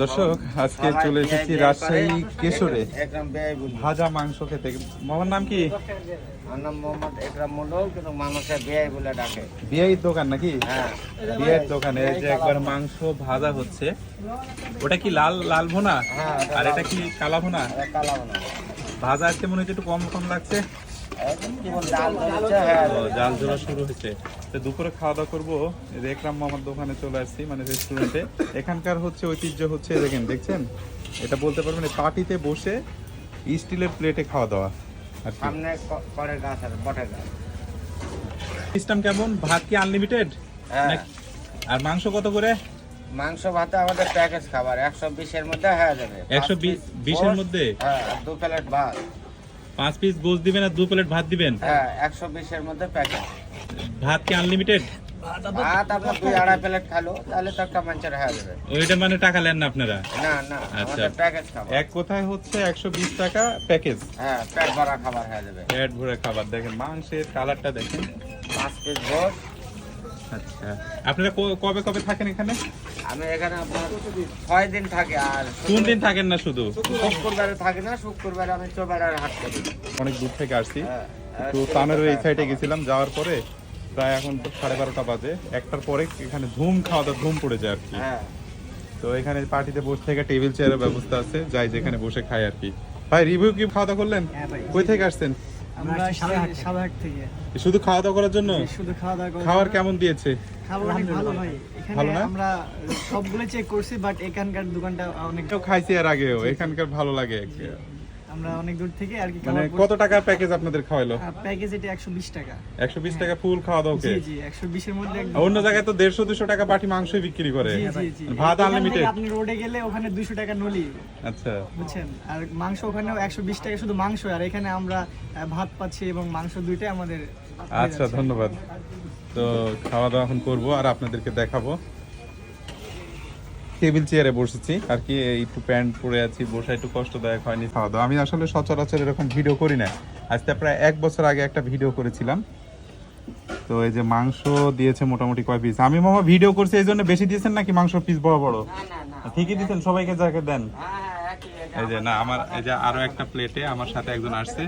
দর্শক আজকে চলে এসেছি রাজশাহী কেশরে। ভাজা মাংস খেতে। মামার নাম কি? আমার মোহাম্মদ কিন্তু মানুষের বেআই বলে ডাকে। বিয়ের দোকান নাকি? হ্যাঁ। বিয়ের দোকানে যে একবার মাংস ভাজা হচ্ছে। ওটা কি লাল লাল ভোনা? হ্যাঁ আর এটা কি কালা ভোনা? কালা বানা ভাজা আজকে মনে হচ্ছে একটু কম কম লাগছে। জাল জোড়া শুরু হয়েছে। তো দুপুরে খাওয়া দাওয়া করব একরাম মামার দোকানে চলে আসছি মানে রেস্টুরেন্টে এখানকার হচ্ছে ঐতিহ্য হচ্ছে দেখেন দেখছেন? এটা বলতে পারবেন এই পার্টিতে বসে স্টিলের প্লেটে খাওয়া দাওয়া আর সামনে করের গাছ আছে বটের গাছ। সিস্টেম কেমন? ভাত কি আনলিমিটেড হ্যাঁ। আর মাংস কত করে? মাংস ভাতে আমাদের প্যাকেজ খাবার একশো বিশের মধ্যে হয়ে যাবে। একশো বিশের মধ্যে? হ্যাঁ দু প্লেট ভাত। পাঁচ পিস গোস দিবেন আর দু প্লেট ভাত দিবেন? হ্যাঁ একশো বিশের মধ্যে প্যাকেজ ভাত কি আনলিমিটেড ভাত আপনার দুই আড়াই প্লেট খালো তাহলে তো একটা মাঞ্চের হয়ে যাবে ওইটা মানে টাকা নেন না আপনারা? না না আচ্ছা। আমাদের প্যাকেজ খাবার এক কথায় হচ্ছে একশো বিশ টাকা প্যাকেজ হ্যাঁ পেট ভরা খাবার হয়ে যাবে। পেট ভরে খাবার। দেখেন মাংসের কালারটা দেখেন। পাঁচ পিস আচ্ছা। আপনারা কবে কবে থাকেন এখানে? আমি এখানে আপনার ছয় দিন থাকি আর কোন দিন থাকেন না শুধু? শুক্রবারে থাকি না শুক্রবারে আমি চোবাড়ার হাট করি। অনেক দূর থেকে আসছি। হ্যাঁ, তো তানের এই সাইডে গেছিলাম যাওয়ার পরে প্রায় এখন সাড়ে বারোটা বাজে। একটার পরে এখানে ধুম খাওয়া দাওয়া ধুম পড়ে যায় আর কি। হ্যাঁ। তো এখানে পার্টিতে বসে থেকে টেবিল চেয়ারের ব্যবস্থা আছে যাই যেখানে বসে খাই আর কি। ভাই রিভিউ কি খাওয়া দাওয়া করলেন? হ্যাঁ ভাই। কই থেকে আসছেন? আমরা থেকে। শুধু খাওয়া দাওয়া করার জন্য? শুধু খাওয়া দাওয়া খাওয়ার খাবার কেমন দিয়েছে? খাবার অনেক ভালো ভাই এখানে? আমরা সবগুলো চেক করছি বাট এখানকার দোকানটা অনেক খাইছি আর আগেও। এখানকার ভালো লাগে। আমরা অনেক দূর থেকে আর কি মানে কত টাকার প্যাকেজ আপনাদের খাওয়াইলো? প্যাকেজ এটা একশো বিশ টাকা। একশো বিশ টাকা ফুল খাওয়া দাওয়া জি জি একশো বিশের মধ্যে অন্য জায়গায় তো দেড়শো দুশো টাকা পাটি মাংসই বিক্রি করে। জি ভাত আনলিমিটেড আপনি রোডে গেলে ওখানে দুশো টাকা নলি। আচ্ছা। বুঝছেন? আর মাংস ওখানে একশো বিশ টাকা শুধু মাংস আর এখানে আমরা ভাত পাচ্ছি এবং মাংস দুইটাই আমাদের আচ্ছা ধন্যবাদ। তো খাওয়া দাওয়া এখন করব আর আপনাদেরকে দেখাবো। টেবিল চেয়ারে বসেছি। আর কি একটু প্যান্ট পরে আছি বসে একটু কষ্টদায়ক হয়নি। খাওয়া দাওয়া আমি আসলে সচরাচর এরকম ভিডিও করি না। আজকে প্রায় এক বছর আগে একটা ভিডিও করেছিলাম। তো এই যে মাংস দিয়েছে মোটামুটি কয় পিস আমি মামা ভিডিও করছি এই জন্য বেশি দিয়েছেন নাকি মাংস পিস বড় বড়? ঠিকই দিয়েছেন সবাইকে যাকে দেন। হ্যাঁ হ্যাঁ এই যে না আমার এই যে আরও একটা প্লেটে আমার সাথে একজন আসছে।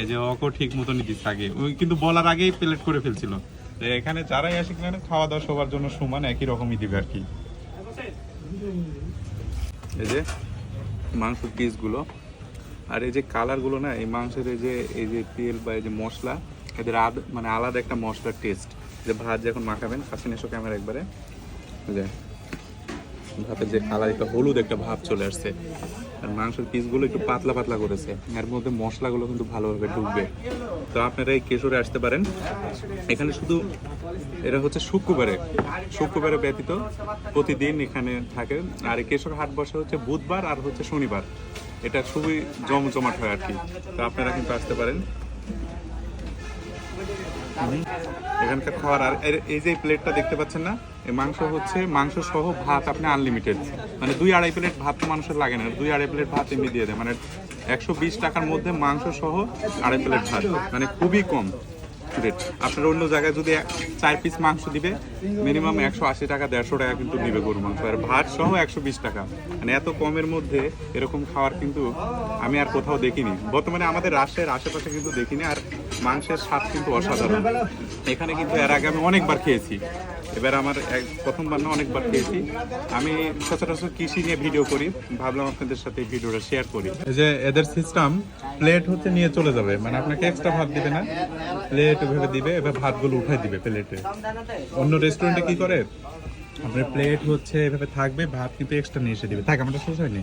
এই যে ওকেও ঠিক মতনই দিচ্ছে আগে। ওই কিন্তু বলার আগেই প্লেট করে ফেলছিল। এখানে যারাই আসে খাওয়া দাওয়া সবার জন্য সমান একই রকমই দিবে আর কি। এই যে মাংসের পিসগুলো আর এই যে কালারগুলো না, এই মাংসের এই যে এই যে তেল বা এই যে মশলা, এদের আদ মানে আলাদা একটা মশলার টেস্ট যে ভাত যখন মাখাবেন কাছে এসো ক্যামেরা একবারে। যে, ভাতের যে কালার একটা হলুদ একটা ভাব চলে আসছে। আর মাংসের পিসগুলো একটু পাতলা পাতলা করেছে। এর মধ্যে মশলাগুলো কিন্তু ভালোভাবে ঢুকবে। তো আপনারা এই কেশরে আসতে পারেন। এখানে শুধু এটা হচ্ছে শুক্রবারে। শুক্রবারে ব্যতীত প্রতিদিন এখানে থাকে। আর এই কেশর হাট বসে হচ্ছে বুধবার আর হচ্ছে শনিবার। এটা খুবই জমজমাট হয় আর কি। তো আপনারা কিন্তু আসতে পারেন। এখানকার খাওয়ার আর এই যে প্লেটটা দেখতে পাচ্ছেন না, এই মাংস হচ্ছে মাংস সহ ভাত আপনি আনলিমিটেড মানে দুই আড়াই প্লেট ভাত তো মানুষের লাগে না, দুই আড়াই প্লেট ভাত এমনি দিয়ে দেয়। মানে একশো বিশ টাকার মধ্যে মাংস সহ আড়াই প্লেট ভাত মানে খুবই কম। রেট আপনারা অন্য জায়গায় যদি চার পিস মাংস দিবে মিনিমাম একশো আশি টাকা, দেড়শো টাকা কিন্তু নিবে গরু মাংস। আর ভাত সহ একশো বিশ টাকা। মানে এত কমের মধ্যে এরকম খাওয়ার কিন্তু আমি আর কোথাও দেখিনি। বর্তমানে আমাদের রাজশাহীর আশেপাশে কিন্তু দেখিনি, আর মাংসের স্বাদ কিন্তু অসাধারণ। এখানে কিন্তু এর আগে আমি অনেকবার খেয়েছি। এবার আমার এক প্রথমবার না অনেকবার খেয়েছি। আমি সচরাচর কৃষি নিয়ে ভিডিও করি, ভাবলাম আপনাদের সাথে ভিডিওটা শেয়ার করি। যে এদের সিস্টেম প্লেট হচ্ছে নিয়ে চলে যাবে মানে আপনাকে এক্সট্রা ভাত দিবে না প্লেট ভেবে দিবে, এবার ভাতগুলো উঠাই দিবে প্লেটে অন্য রেস্টুরেন্টে কি করে? আপনার প্লেট হচ্ছে এভাবে থাকবে, ভাত কিন্তু এক্সট্রা নিয়ে এসে দিবে। থাক, আমারটা শেষ হয়নি।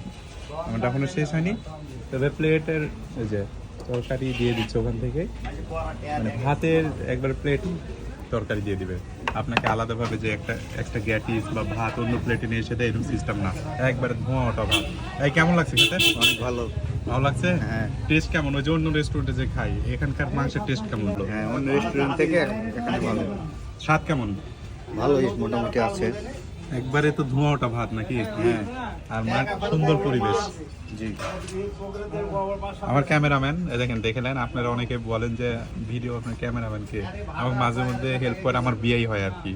আমারটা এখনও শেষ হয়নি। তবে প্লেটের এই যে তরকারি দিয়ে দিচ্ছে ওখান থেকে। মানে ভাতের একবার প্লেট তরকারি দিয়ে দিবে। আপনাকে আলাদাভাবে যে একটা একটা গ্যাটিস বা ভাত অন্য প্লেটে নিয়ে এসে দেয় এরকম সিস্টেম না। একবারে ধোঁয়া ওটা ভাত। এই কেমন লাগছে খেতে? অনেক ভালো। ভালো লাগছে? হ্যাঁ। টেস্ট কেমন? ওই যে অন্য রেস্টুরেন্টে যে খাই এখানকার মাংসের টেস্ট কেমন? হলো হ্যাঁ অন্য রেস্টুরেন্ট থেকে এখানে ভালো। স্বাদ কেমন? ভালোই মোটামুটি আছে। একবারে তো ধোঁয়া ওটা ভাত নাকি? হ্যাঁ। আর মাঠ সুন্দর পরিবেশ। জি। আমার ক্যামেরাম্যান দেখেন দেখে নেন আপনারা অনেকে বলেন যে ভিডিও আপনার ক্যামেরাম্যান কে আমার মাঝে মধ্যে হেল্প করে আমার বিয়েই হয় আর কি।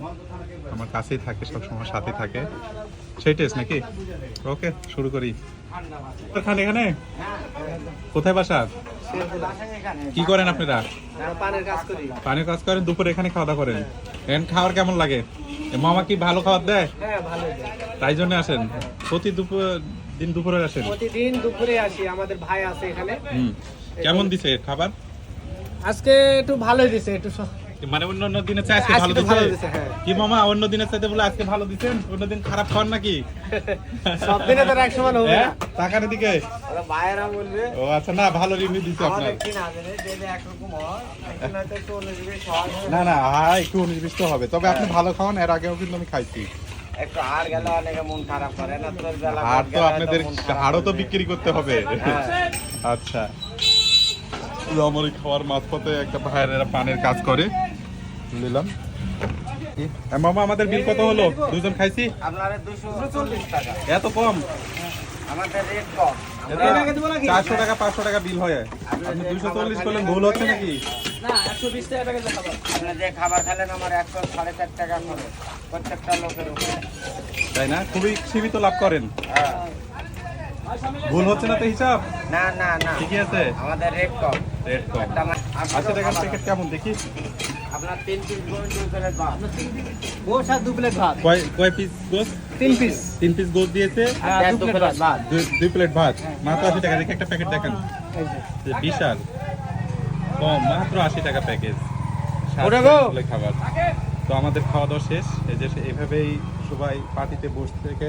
আমার কাছেই থাকে সব সময় সাথে থাকে। সেই টেস্ট নাকি? ওকে শুরু করি। খান এখানে? কোথায় বাসা? কি করেন আপনারা? পানের কাজ করি পানির কাজ করেন দুপুরে এখানে খাওয়া দাওয়া করেন। এখানে খাওয়ার কেমন লাগে? মামা কি ভালো খাবার দেয়? হ্যাঁ ভালো তাই জন্য আসেন? প্রতি দুপুর দিন দুপুরে আসেন? প্রতিদিন দুপুরে আসি আমাদের ভাই আছে এখানে। কেমন দিছে খাবার? আজকে একটু ভালোই দিছে একটু মানে অন্য অন্য চাই আজকে ভালো দিছে? হ্যাঁ। কি মামা অন্য দিনের চাইতে বলে আজকে ভালো দিছেন? অন্য দিন খারাপ নাকি? সব দিনে তো এক সমান হবে হ্যাঁ? টাকার দিকে ওরা ভাইয়েরা বলবে। ও আচ্ছা না ভালো রিভিউ দিছে আপনার। কি না হয় হয় না হ্যাঁ একটু তো হবে। তবে আপনি ভালো খাওয়ান এর আগেও কিন্তু আমি খাইছি। একটু হাড় গেলে অনেকে মন খারাপ করে না তোর বেলা হাড় তো আপনাদের হাড়ও তো বিক্রি করতে হবে। হ্যাঁ। আচ্ছা। আমার খাওয়ার মাঝপথে একটা ভাইয়ের পানের কাজ করে। নিলাম। মামা আমাদের বিল কত হলো? দুজন খাইছি। আপনার টাকা। এত কম? আমাদের রেট কম। চারশো টাকা পাঁচশো টাকা বিল হয়। আপনি দুইশো চল্লিশ করলেন ভুল হচ্ছে নাকি? না একশো বিশ টাকা টাকা দিয়ে খাবার। আপনি যে খাবার খেলেন আমার একশো সাড়ে চার টাকা করে লোকের তাই না? খুবই সীমিত লাভ করেন। হ্যাঁ। ভুল হচ্ছে না তো হিসাব? না না না। ঠিকই আছে। আমাদের রেট কম। রেট কম। আশি টাকার প্যাকেট কেমন দেখি। আপনার পিস প্লেট ভাত। গোস আর দু প্লেট ভাত। কয় কয় পিস গোস তিন পিস তিন পিস গোস দিয়েছে। আর দু দু প্লেট প্লেট ভাত। দুই দুই প্লেট ভাত। মাত্র আশি টাকা দেখে একটা প্যাকেট দেখান। এই যে। যে বিশাল। কম মাত্র আশি টাকা প্যাকেজ গো! খাবার। তো আমাদের খাওয়া দাওয়া শেষ। এই যে এভাবেই সবাই পার্টিতে বসে থেকে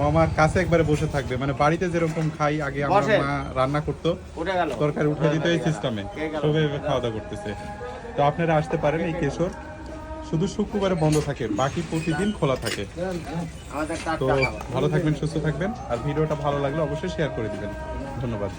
মামার কাছে একবারে বসে থাকবে। মানে বাড়িতে যেরকম খাই আগে আমার মা রান্না করতো তরকারি উঠে দিত এই সিস্টেমে সবে সবাই খাওয়া দাওয়া করতেছে। তো আপনারা আসতে পারেন এই কেশর। শুধু শুক্রবারে বন্ধ থাকে বাকি প্রতিদিন খোলা থাকে। তো ভালো থাকবেন সুস্থ থাকবেন। আর ভিডিওটা ভালো লাগলে অবশ্যই শেয়ার করে দিবেন। ধন্যবাদ।